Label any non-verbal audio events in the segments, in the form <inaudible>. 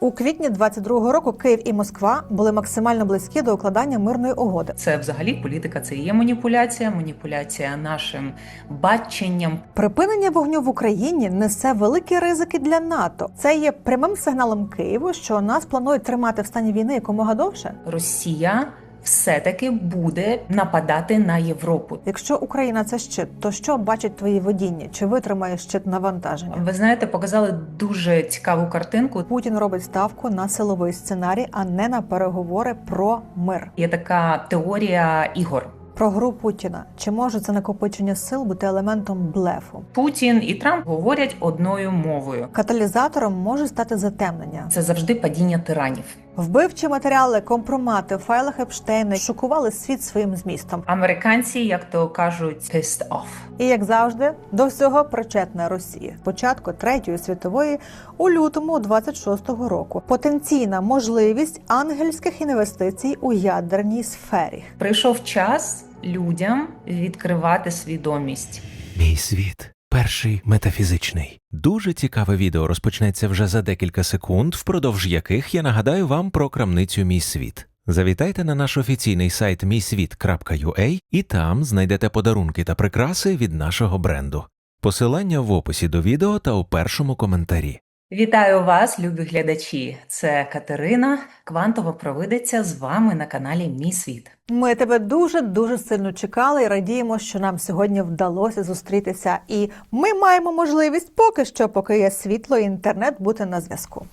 У квітні 22-го року Київ і Москва були максимально близькі до укладання мирної угоди. Це взагалі політика, це є маніпуляція, маніпуляція нашим баченням. Припинення вогню в Україні несе великі ризики для НАТО. Це є прямим сигналом Києву, що нас планують тримати в стані війни якомога довше. Росія все-таки буде нападати на Європу. Якщо Україна це щит, то що бачить твої водіння? Чи витримає щит навантаження? Ви знаєте, показали дуже цікаву картинку. Путін робить ставку на силовий сценарій, а не на переговори про мир. Є така теорія ігор. Про гру Путіна чи може це накопичення сил бути елементом блефу? Путін і Трамп говорять одною мовою. Каталізатором може стати затемнення. Це завжди падіння тиранів. Вбивчі матеріали, компромати в файлах Епштейна шокували світ своїм змістом. Американці, як то кажуть, pissed off. І як завжди, до всього причетна Росія. Початку третьої світової у лютому 26-го року. Потенційна можливість ангельських інвестицій у ядерній сфері. Прийшов час людям відкривати свідомість. Мій світ. Перший метафізичний. Дуже цікаве відео розпочнеться вже за декілька секунд, впродовж яких я нагадаю вам про крамницю Мій світ. Завітайте на наш офіційний сайт мійсвіт.ua і там знайдете подарунки та прикраси від нашого бренду. Посилання в описі до відео та у першому коментарі. Вітаю вас, любі глядачі! Це Катерина, квантова провидиця з вами на каналі Мій світ. Ми тебе дуже дуже сильно чекали і радіємо, що нам сьогодні вдалося зустрітися. І ми маємо можливість поки що, поки є світло і інтернет, бути на зв'язку.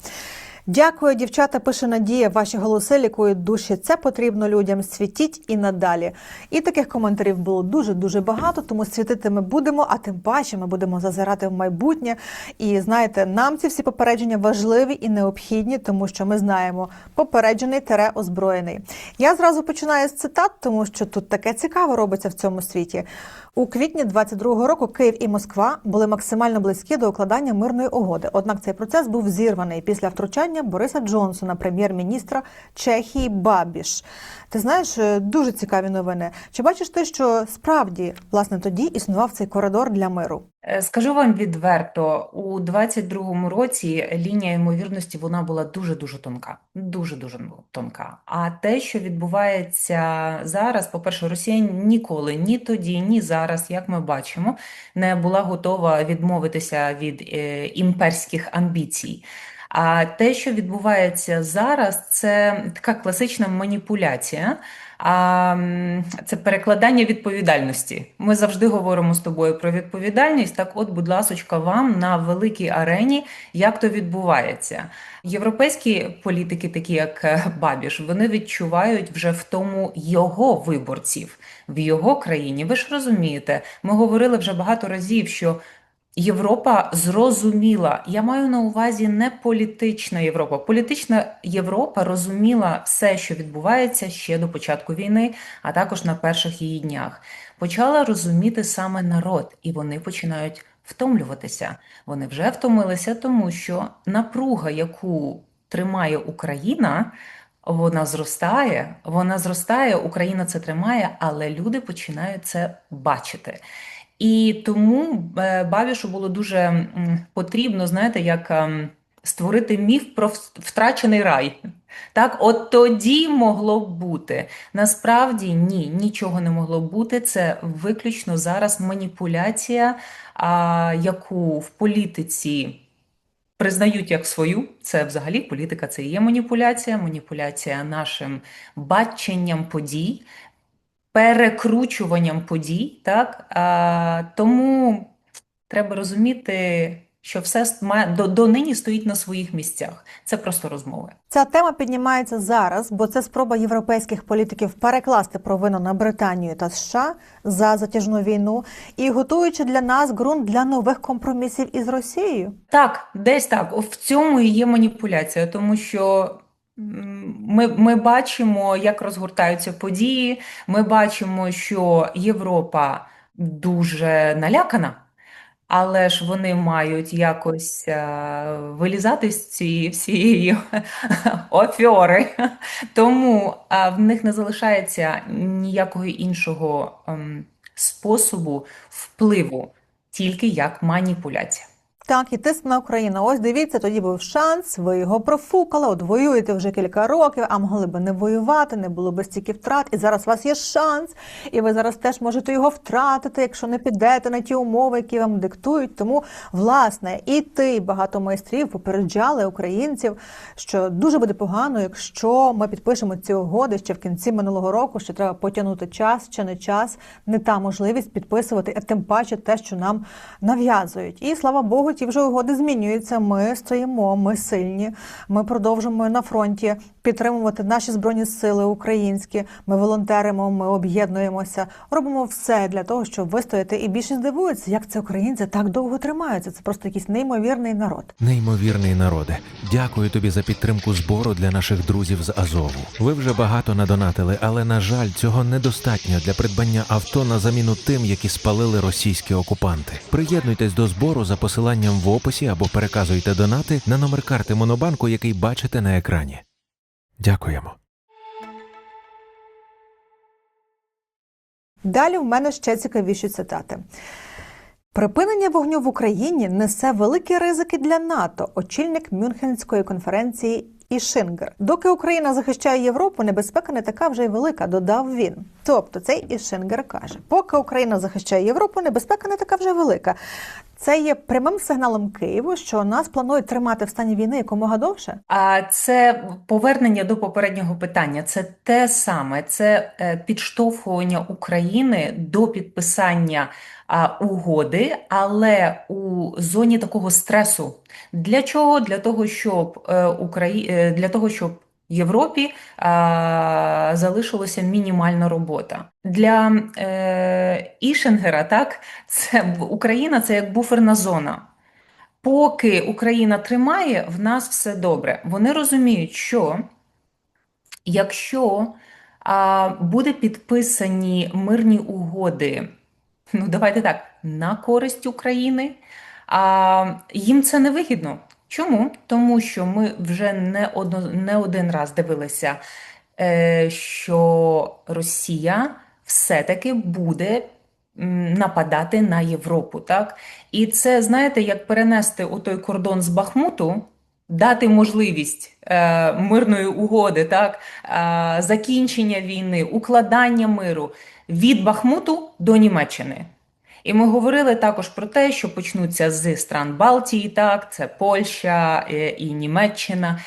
Дякую, дівчата. Пише Надія. Ваші голоси лікують душі. Це потрібно людям. Світіть і надалі. І таких коментарів було дуже дуже багато. Тому світити ми будемо, а тим паче ми будемо зазирати в майбутнє. І знаєте, нам ці всі попередження важливі і необхідні, тому що ми знаємо попереджений тере озброєний. Я зразу починаю з цитат, тому що тут таке цікаве робиться в цьому світі. У квітні 22-го року Київ і Москва були максимально близькі до укладання мирної угоди. Однак цей процес був зірваний після втручання Бориса Джонсона, прем'єр-міністра Чехії Бабіш. Ти знаєш, е, дуже цікаві новини. Чи бачиш ти, що справді власне тоді існував цей коридор для миру? Е, Скажу вам відверто, у 22-му році лінія ймовірності вона була дуже-дуже тонка. Дуже-дуже тонка. А те, що відбувається зараз, по-перше, Росія ніколи, ні тоді, ні зараз, як ми бачимо, не була готова відмовитися від е, імперських амбіцій. А те, що відбувається зараз, це така класична маніпуляція. А це перекладання відповідальності. Ми завжди говоримо з тобою про відповідальність. Так, от, будь ласочка, вам на великій арені, як то відбувається. Європейські політики, такі як е, Бабіш, вони відчувають вже в тому його виборців в його країні. Ви ж розумієте, ми говорили вже багато разів, що. Європа зрозуміла, я маю на увазі не політична Європа. Політична Європа розуміла все, що відбувається ще до початку війни, а також на перших її днях. Почала розуміти саме народ, і вони починають втомлюватися. Вони вже втомилися, тому що напруга, яку тримає Україна, вона зростає, вона зростає, Україна це тримає, але люди починають це бачити. І тому е, Бабішу було дуже потрібно, знаєте, як ем, створити міф про втрачений рай. Так, от тоді могло б бути. Насправді ні, нічого не могло бути. Це виключно зараз маніпуляція, а, яку в політиці признають як свою. Це взагалі політика, це і є маніпуляція, маніпуляція нашим баченням подій перекручуванням подій, так? А, тому треба розуміти, що все має, до, донині стоїть на своїх місцях. Це просто розмови. Ця тема піднімається зараз, бо це спроба європейських політиків перекласти провину на Британію та США за затяжну війну і готуючи для нас ґрунт для нових компромісів із Росією. Так, десь так. В цьому і є маніпуляція, тому що ми, ми бачимо, як розгортаються події. Ми бачимо, що Європа дуже налякана. Але ж вони мають якось е, вилізати з цієї <laughs> всієї офьори. Тому е, в них не залишається ніякого іншого ем, способу впливу, тільки як маніпуляція. Так, і тиск на Україну. Ось дивіться, тоді був шанс, ви його профукали, от воюєте вже кілька років, а могли би не воювати, не було би стільки втрат. І зараз у вас є шанс, і ви зараз теж можете його втратити, якщо не підете на ті умови, які вам диктують. Тому, власне, і ти, і багато майстрів попереджали українців, що дуже буде погано, якщо ми підпишемо ці угоди ще в кінці минулого року, що треба потягнути час чи не час, не та можливість підписувати, а тим паче те, що нам нав'язують. І слава Богу, ті вже угоди змінюються. Ми стоїмо, ми сильні. Ми продовжуємо на фронті підтримувати наші збройні сили українські. Ми волонтеримо, ми об'єднуємося, робимо все для того, щоб вистояти. І більше здивуються, як це українці так довго тримаються. Це просто якийсь неймовірний народ. Неймовірний народе, дякую тобі за підтримку збору для наших друзів з Азову. Ви вже багато надонатили, але на жаль, цього недостатньо для придбання авто на заміну тим, які спалили російські окупанти. Приєднуйтесь до збору за посиланням в описі або переказуйте донати на номер карти Монобанку, який бачите на екрані. Дякуємо. Далі в мене ще цікавіші цитати. Припинення вогню в Україні несе великі ризики для НАТО, очільник Мюнхенської конференції Ішингер. Доки Україна захищає Європу, небезпека не така вже й велика, додав він. Тобто цей Ішингер каже: поки Україна захищає Європу, небезпека не така вже велика. Це є прямим сигналом Києву, що нас планують тримати в стані війни якомога довше. А це повернення до попереднього питання. Це те саме, це е, підштовхування України до підписання угоди, але у зоні такого стресу. Для чого? Для того, щоб е, Украї... е, для того, щоб Європі а, залишилася мінімальна робота. Для е, Ішингера, так, це Україна це як буферна зона. Поки Україна тримає, в нас все добре. Вони розуміють, що якщо а, буде підписані мирні угоди, ну давайте так, на користь України, а, їм це не вигідно. Чому? Тому що ми вже не, одно, не один раз дивилися, е, що Росія все-таки буде нападати на Європу, так? І це, знаєте, як перенести у той кордон з Бахмуту, дати можливість е, мирної угоди, так? Е, закінчення війни, укладання миру від Бахмуту до Німеччини. І ми говорили також про те, що почнуться з стран Балтії, так, це Польща е, і Німеччина.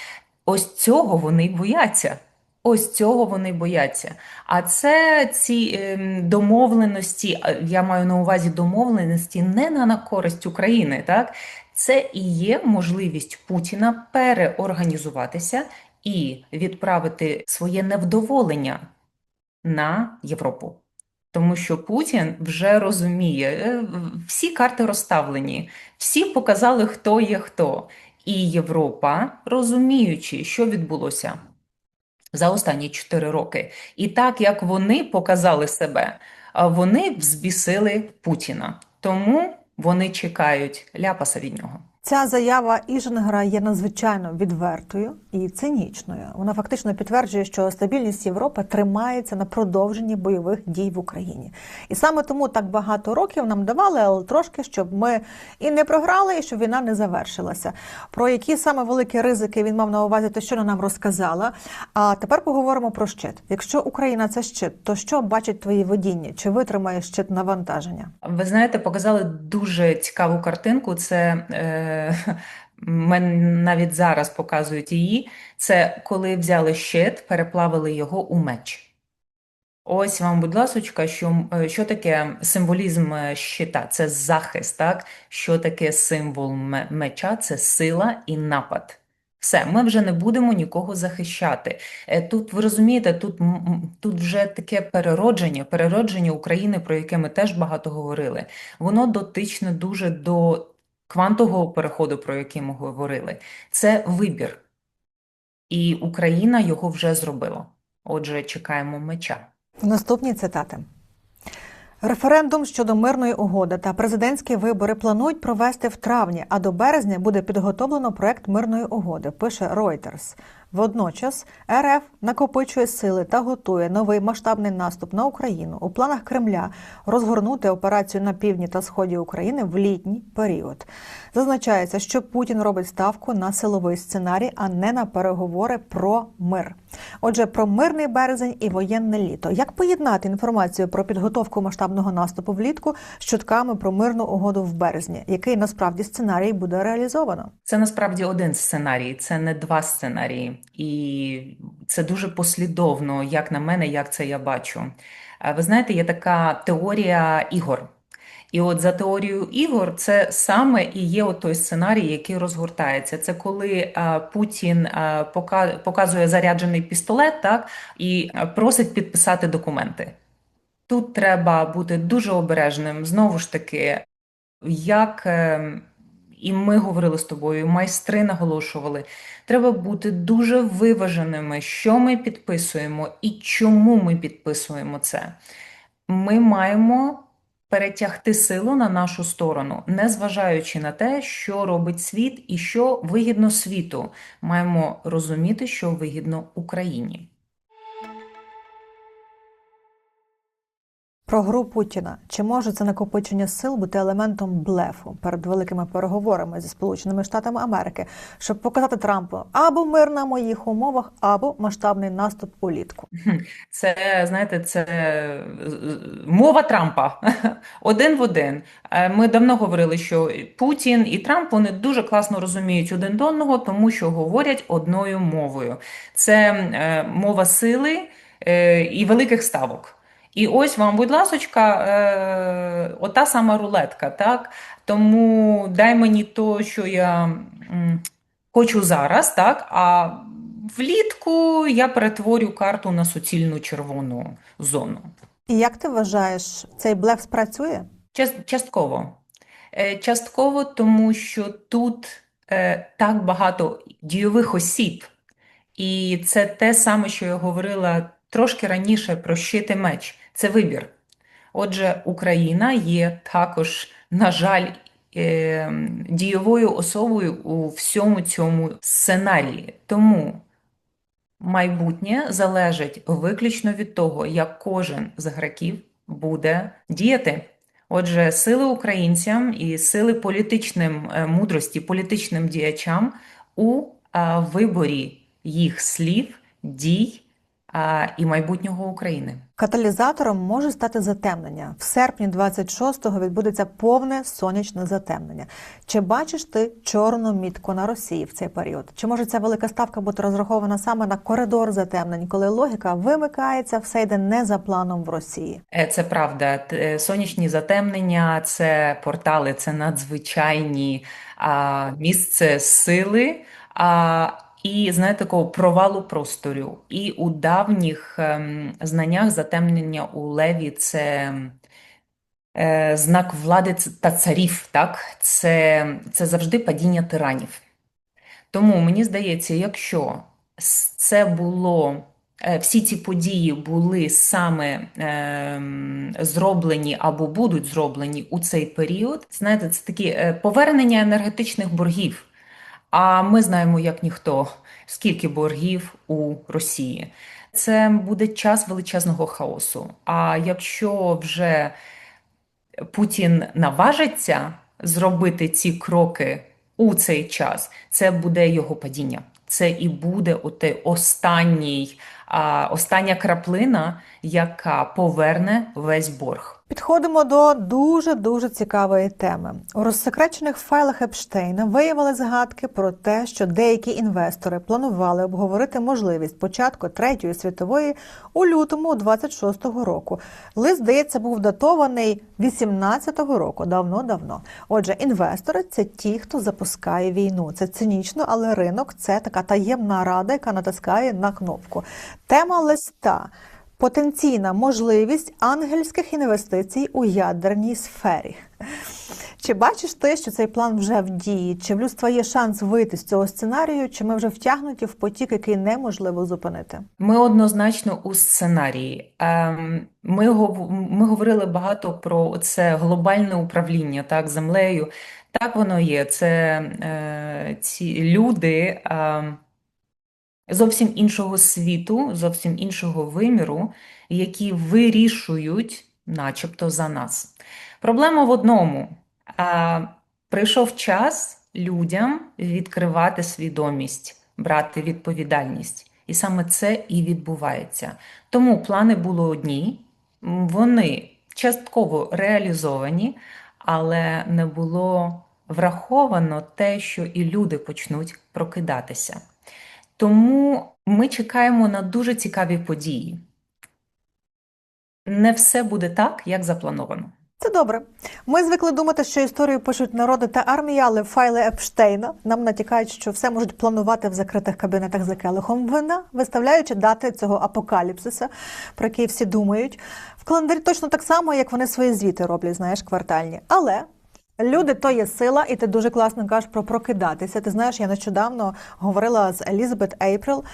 Ось цього вони бояться. Ось цього вони бояться. А це ці ем, домовленості, я маю на увазі домовленості не на, на користь України, так? Це і є можливість Путіна переорганізуватися і відправити своє невдоволення на Європу. Тому що Путін вже розуміє, е, всі карти розставлені, всі показали, хто є хто. І Європа, розуміючи, що відбулося за останні 4 роки, і так як вони показали себе, вони взбісили Путіна. Тому вони чекають ляпаса від нього. Ця заява Іженгера є надзвичайно відвертою і цинічною. Вона фактично підтверджує, що стабільність Європи тримається на продовженні бойових дій в Україні. І саме тому так багато років нам давали, але трошки, щоб ми і не програли, і щоб війна не завершилася. Про які саме великі ризики він мав на увазі, те, що нам розказала. А тепер поговоримо про щит. Якщо Україна це щит, то що бачить твої водіння? Чи витримає щит навантаження? Ви знаєте, показали дуже цікаву картинку. Це е, <laughs> мене навіть зараз показують її. Це коли взяли щит, переплавили його у меч. Ось вам, будь ласочка, що, е, що таке символізм е, щита? Це захист, так? Що таке символ меча? Це сила і напад. Все, ми вже не будемо нікого захищати. Е, Тут, ви розумієте, тут, тут вже таке переродження, переродження України, про яке ми теж багато говорили. Воно дотичне дуже до квантового переходу, про який ми говорили. Це вибір. І Україна його вже зробила. Отже, чекаємо меча. Наступні цитати. Референдум щодо мирної угоди та президентські вибори планують провести в травні, а до березня буде підготовлено проект мирної угоди. Пише Reuters. Водночас РФ накопичує сили та готує новий масштабний наступ на Україну. У планах Кремля розгорнути операцію на півдні та сході України в літній період. Зазначається, що Путін робить ставку на силовий сценарій, а не на переговори про мир. Отже, про мирний березень і воєнне літо. Як поєднати інформацію про підготовку масштабного наступу влітку з чутками про мирну угоду в березні? Який насправді сценарій буде реалізовано? Це насправді один сценарій, це не два сценарії. І це дуже послідовно, як на мене, як це я бачу. Ви знаєте, є така теорія ігор. І от за теорією ігор, це саме і є той сценарій, який розгортається. Це коли Путін пока- показує заряджений пістолет, так, і просить підписати документи. Тут треба бути дуже обережним. Знову ж таки, як е, і ми говорили з тобою, майстри наголошували, треба бути дуже виваженими, що ми підписуємо і чому ми підписуємо це. Ми маємо перетягти силу на нашу сторону, незважаючи на те, що робить світ і що вигідно світу. Маємо розуміти, що вигідно Україні. Про гру Путіна чи може це накопичення сил бути елементом блефу перед великими переговорами зі Сполученими Штатами Америки, щоб показати Трампу або мир на моїх умовах, або масштабний наступ улітку? Це, знаєте, це е, мова Трампа <laughs> один в один. Е, Ми давно говорили, що Путін і Трамп вони дуже класно розуміють один до одного, тому що говорять одною мовою. Це е, мова сили і великих ставок. І ось вам, будь ласочка, е, ота сама рулетка, так? Тому дай мені то, що я м, хочу зараз, так? А влітку я перетворю карту на суцільну червону зону. І як ти вважаєш, цей блеф спрацює? Частково. Е, Частково, тому що тут е, так багато дійових осіб. І це те саме, що я говорила трошки раніше про щит і меч. Це вибір. Отже, Україна є також, на жаль, е, дієвою особою у всьому цьому сценарії. Тому майбутнє залежить виключно від того, як кожен з гравців буде діяти. Отже, сили українцям і сили політичним е, мудрості, політичним діячам у виборі їх слів, дій і майбутнього України. Каталізатором може стати затемнення. В серпні 26-го відбудеться повне сонячне затемнення. Чи бачиш ти чорну мітку на Росії в цей період? Чи може ця велика ставка бути розрахована саме на коридор затемнень, коли логіка вимикається, все йде не за планом в Росії? Е, Це правда. Е, Сонячні затемнення, це портали, це надзвичайні місце сили а, і, знаєте, такого провалу простору. І у давніх ем, знаннях затемнення у Леві це е, знак влади та царів, так? Це, це завжди падіння тиранів. Тому мені здається, якщо це було, е, всі ці події були саме ем, зроблені або будуть зроблені у цей період, знаєте, це такі е, повернення енергетичних боргів. А ми знаємо, як ніхто, скільки боргів у Росії. Це буде час величезного хаосу. А якщо вже Путін наважиться зробити ці кроки у цей час, це буде його падіння. Це і буде отей останній, остання краплина, яка поверне весь борг. Підходимо до дуже дуже цікавої теми. У розсекречених файлах Епштейна виявили згадки про те, що деякі інвестори планували обговорити можливість початку третьої світової у лютому 26-го року. Лист, здається, був датований 18-го року, давно-давно. Отже, інвестори це ті, хто запускає війну. Це цинічно, але ринок це така таємна рада, яка натискає на кнопку. Тема листа. Потенційна можливість ангельських інвестицій у ядерній сфері. Чи бачиш ти, що цей план вже в дії? Чи в людства є шанс вийти з цього сценарію, чи ми вже втягнуті в потік, який неможливо зупинити? Ми однозначно у сценарії. Ем, Ми, ми говорили багато про це глобальне управління так, землею. Так воно є. Це е, ці люди, ем, зовсім іншого світу, зовсім іншого виміру, які вирішують, начебто, за нас. Проблема в одному. Прийшов час людям відкривати свідомість, брати відповідальність. І саме це і відбувається. Тому плани були одні, вони частково реалізовані, але не було враховано те, що і люди почнуть прокидатися. Тому ми чекаємо на дуже цікаві події. Не все буде так, як заплановано. Це добре. Ми звикли думати, що історію пишуть народи та армія, але файли Епштейна нам натякають, що все можуть планувати в закритих кабінетах за келихом вина, виставляючи дати цього апокаліпсиса, про який всі думають. В календарі точно так само, як вони свої звіти роблять, знаєш, квартальні. Але люди то є сила, і ти дуже класно кажеш про прокидатися. Ти знаєш, я нещодавно говорила з Елізабет Ейприл,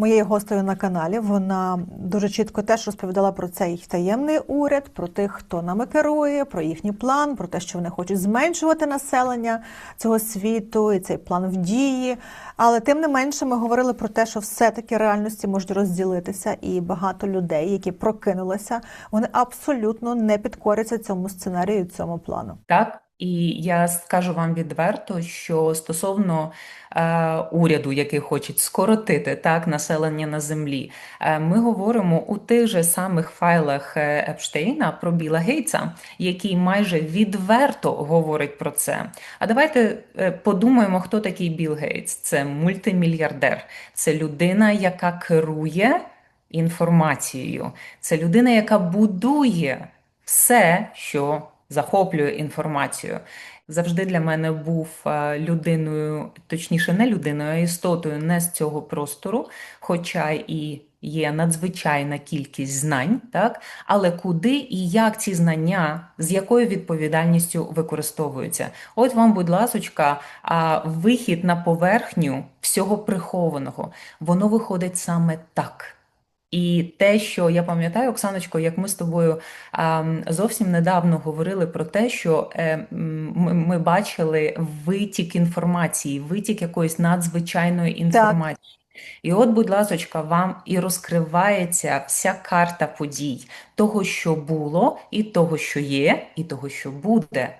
моєю гостею на каналі. Вона дуже чітко теж розповідала про цей таємний уряд, про тих, хто нами керує, про їхній план, про те, що вони хочуть зменшувати населення цього світу, і цей план в дії. Але тим не менше, ми говорили про те, що все-таки реальності можуть розділитися, і багато людей, які прокинулися, вони абсолютно не підкоряться цьому сценарію, цьому плану. Так, і я скажу вам відверто, що стосовно е, уряду, який хочуть скоротити так населення на землі, е, ми говоримо у тих же самих файлах е, Епштейна про Біла Гейтса, який майже відверто говорить про це. А давайте е, подумаємо, хто такий Білл Гейтс. Це мультимільярдер, це людина, яка керує інформацією, це людина, яка будує все, що захоплює інформацію. Завжди для мене був е, людиною, точніше, не людиною, а істотою не з цього простору, хоча і є надзвичайна кількість знань, так? Але куди і як ці знання, з якою відповідальністю використовуються? От вам, будь ласочка, вихід на поверхню всього прихованого, воно виходить саме так. І те, що я пам'ятаю, Оксаночко, як ми з тобою зовсім недавно говорили про те, що е, ми, бачили витік інформації, витік якоїсь надзвичайної інформації. І от, будь ласочка, вам і розкривається вся карта подій того, що було, і того, що є, і того, що буде.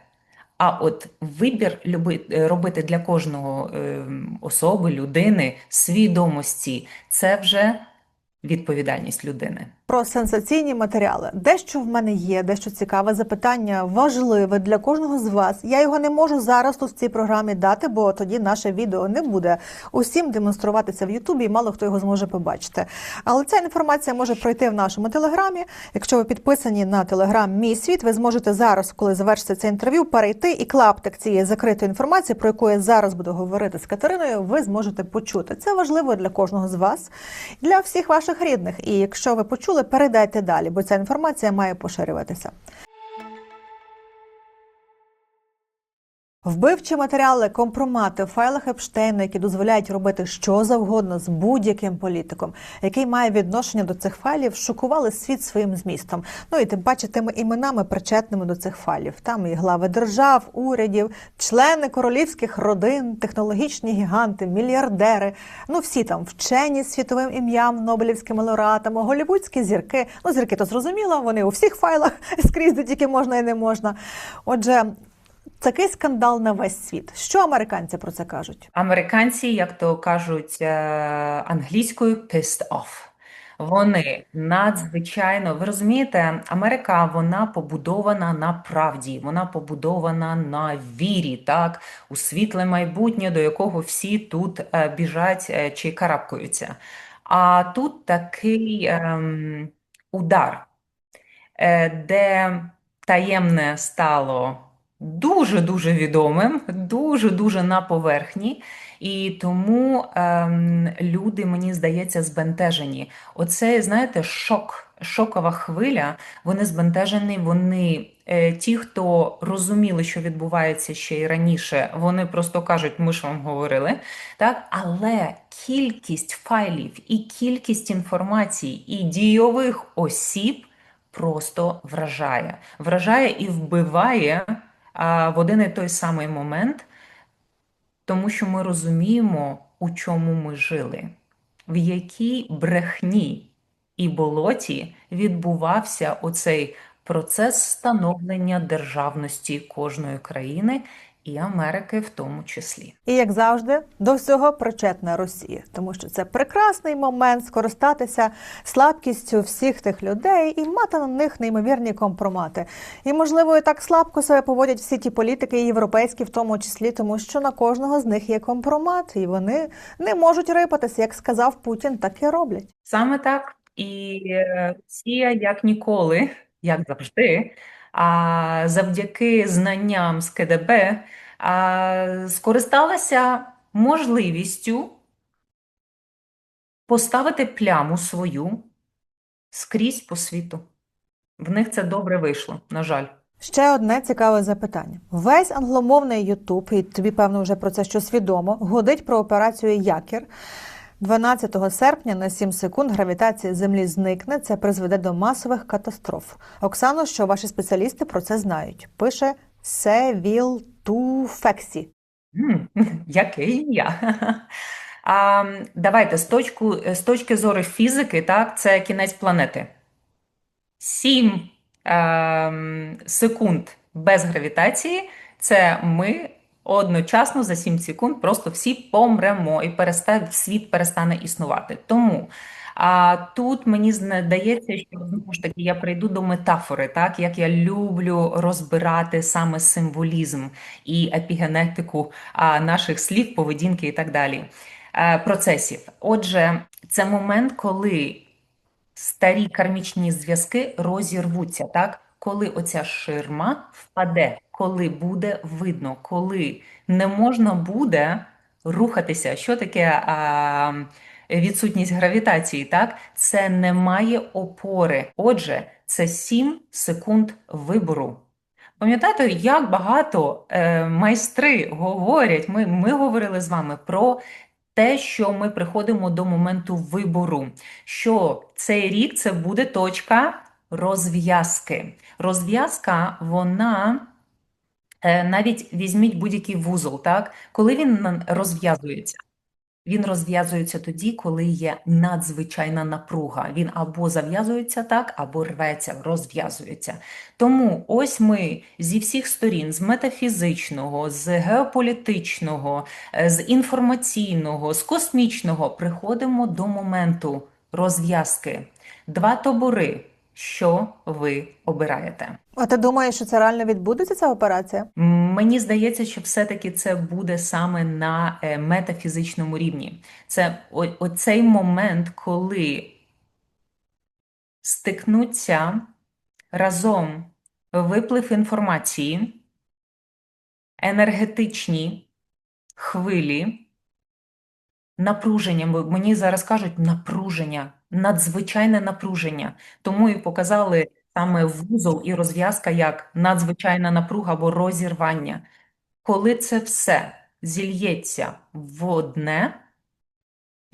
А от вибір е, робити для кожного е, особи, людини, свідомості, це вже відповідальність людини. Про сенсаційні матеріали. Дещо в мене є, дещо цікаве запитання, важливе для кожного з вас. Я його не можу зараз тут в цій програмі дати, бо тоді наше відео не буде усім демонструватися в Ютубі, і мало хто його зможе побачити. Але ця інформація може пройти в нашому телеграмі. Якщо ви підписані на телеграм Мій світ, ви зможете зараз, коли завершиться це інтерв'ю, перейти і клаптик цієї закритої інформації, про яку я зараз буду говорити з Катериною, ви зможете почути. Це важливо для кожного з вас, для всіх ваших рідних. І якщо ви почули, передайте далі, бо ця інформація має поширюватися. Вбивчі матеріали, компромати в файлах Епштейна, які дозволяють робити що завгодно з будь-яким політиком, який має відношення до цих файлів, шокували світ своїм змістом. Ну і тим паче тими іменами причетними до цих файлів. Там і глави держав, урядів, члени королівських родин, технологічні гіганти, мільярдери. Ну всі там вчені з світовим ім'ям, Нобелівськими лауреатами, голівудські зірки. Ну зірки то зрозуміло, вони у всіх файлах <laughs> скрізь де тільки можна і не можна. Отже. Такий скандал на весь світ. Що американці про це кажуть? Американці, як то кажуть е, англійською, pissed off. Вони надзвичайно, ви розумієте, Америка вона побудована на правді, вона побудована на вірі, так, у світле майбутнє, до якого всі тут е, біжать е, чи карабкаються. А тут такий ем, удар, де таємне стало дуже-дуже відомим, дуже-дуже на поверхні. І тому ем, люди, мені здається, збентежені. Оце, знаєте, шок, шокова хвиля. Вони збентежені, вони е, ті, хто розуміли, що відбувається ще й раніше, вони просто кажуть, ми ж вам говорили. Так? Але кількість файлів і кількість інформації і дійових осіб просто вражає. Вражає і вбиває в один і той самий момент, тому що ми розуміємо, у чому ми жили. в якій брехні і болоті відбувався оцей процес становлення державності кожної країни і Америки в тому числі. І як завжди, до всього причетна Росія, тому що це прекрасний момент скористатися слабкістю всіх тих людей і мати на них неймовірні компромати. І можливо, і так слабко себе поводять всі ті політики, і європейські, в тому числі, тому що на кожного з них є компромат, і вони не можуть рипатися, як сказав Путін, так і роблять. Саме так. І е, Росія, як ніколи, як завжди, а завдяки знанням з КДБ, скористалася можливістю поставити пляму свою скрізь по світу. В них це добре вийшло, на жаль. Ще одне цікаве запитання. Весь англомовний Ютуб, і тобі певно вже про це щось відомо, годить про операцію Якір. 12 серпня на 7 секунд гравітація Землі зникне. Це призведе до масових катастроф. Оксано, що ваші спеціалісти про це знають. Пише Севіл Туфексі. М, <laughs> Яке ім'я? <laughs> А, давайте з, точку, з точки зору фізики, так, це кінець планети. 7 ем, секунд без гравітації це ми одночасно за 7 секунд просто всі помремо і перестане, світ перестане існувати. Тому а, тут мені здається, що знову ж таки я прийду до метафори, так, як я люблю розбирати саме символізм і епігенетику наших слів, поведінки і так далі, е, процесів. Отже, це момент, коли старі кармічні зв'язки розірвуться, так? Коли оця ширма впаде, коли буде видно, коли не можна буде рухатися. Що таке а, відсутність гравітації, так? Це немає опори. Отже, це 7 секунд вибору. Пам'ятаєте, як багато е, майстри говорять, ми, ми говорили з вами про те, що ми приходимо до моменту вибору, що цей рік це буде точка розв'язки. Розв'язка, вона е, навіть візьміть будь-який вузол, так? Коли він розв'язується, він розв'язується тоді, коли є надзвичайна напруга. Він або зав'язується так, або рветься, розв'язується. Тому ось ми зі всіх сторін, з метафізичного, з геополітичного, е, з інформаційного, з космічного приходимо до моменту розв'язки. Два табори. Що ви обираєте? А ти думаєш, що це реально відбудеться ця операція? Мені здається, що все-таки це буде саме на е, метафізичному рівні. Це о- оцей момент, коли стикнуться разом виплив інформації, енергетичні хвилі, напруження. Мені зараз кажуть напруження, надзвичайне напруження. Тому і показали саме вузол і розв'язка як надзвичайна напруга або розірвання. Коли це все зільється в одне,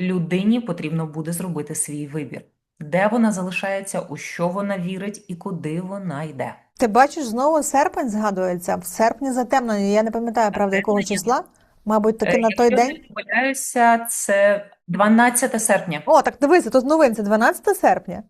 людині потрібно буде зробити свій вибір. Де вона залишається, у що вона вірить і куди вона йде. Ти бачиш, знову серпень згадується. В серпні затемнення. Я не пам'ятаю, правда, якого числа. Мабуть, таки Е, на той день. не помиляюся, це 12 серпня. О, так дивися, тут новин, це 12 серпня.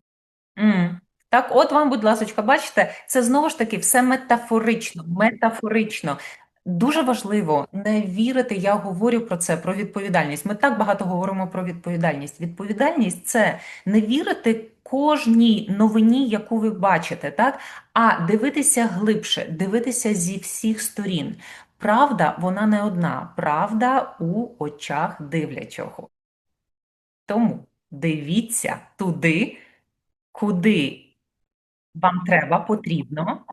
М. Так, от вам, будь ласочка, бачите, це знову ж таки все метафорично, метафорично. Дуже важливо не вірити, я говорю про це, про відповідальність. Ми так багато говоримо про відповідальність. Відповідальність – це не вірити кожній новині, яку ви бачите, так? А дивитися глибше, дивитися зі всіх сторін. Правда, вона не одна. Правда у очах дивлячого. Тому дивіться туди, куди вам треба, потрібно,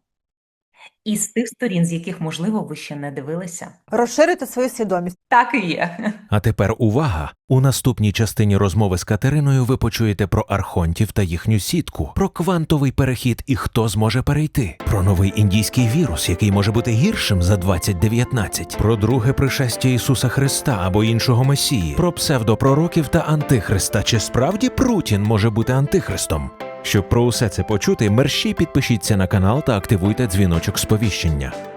і з тих сторін, з яких, можливо, ви ще не дивилися. Розширити свою свідомість. Так і є. А тепер увага! У наступній частині розмови з Катериною ви почуєте про архонтів та їхню сітку, про квантовий перехід і хто зможе перейти, про новий індійський вірус, який може бути гіршим за 2019, про друге пришестя Ісуса Христа або іншого Месії, про псевдопророків та антихриста. Чи справді Прутін може бути антихристом? Щоб про усе це почути, мерщій підпишіться на канал та активуйте дзвіночок сповіщення.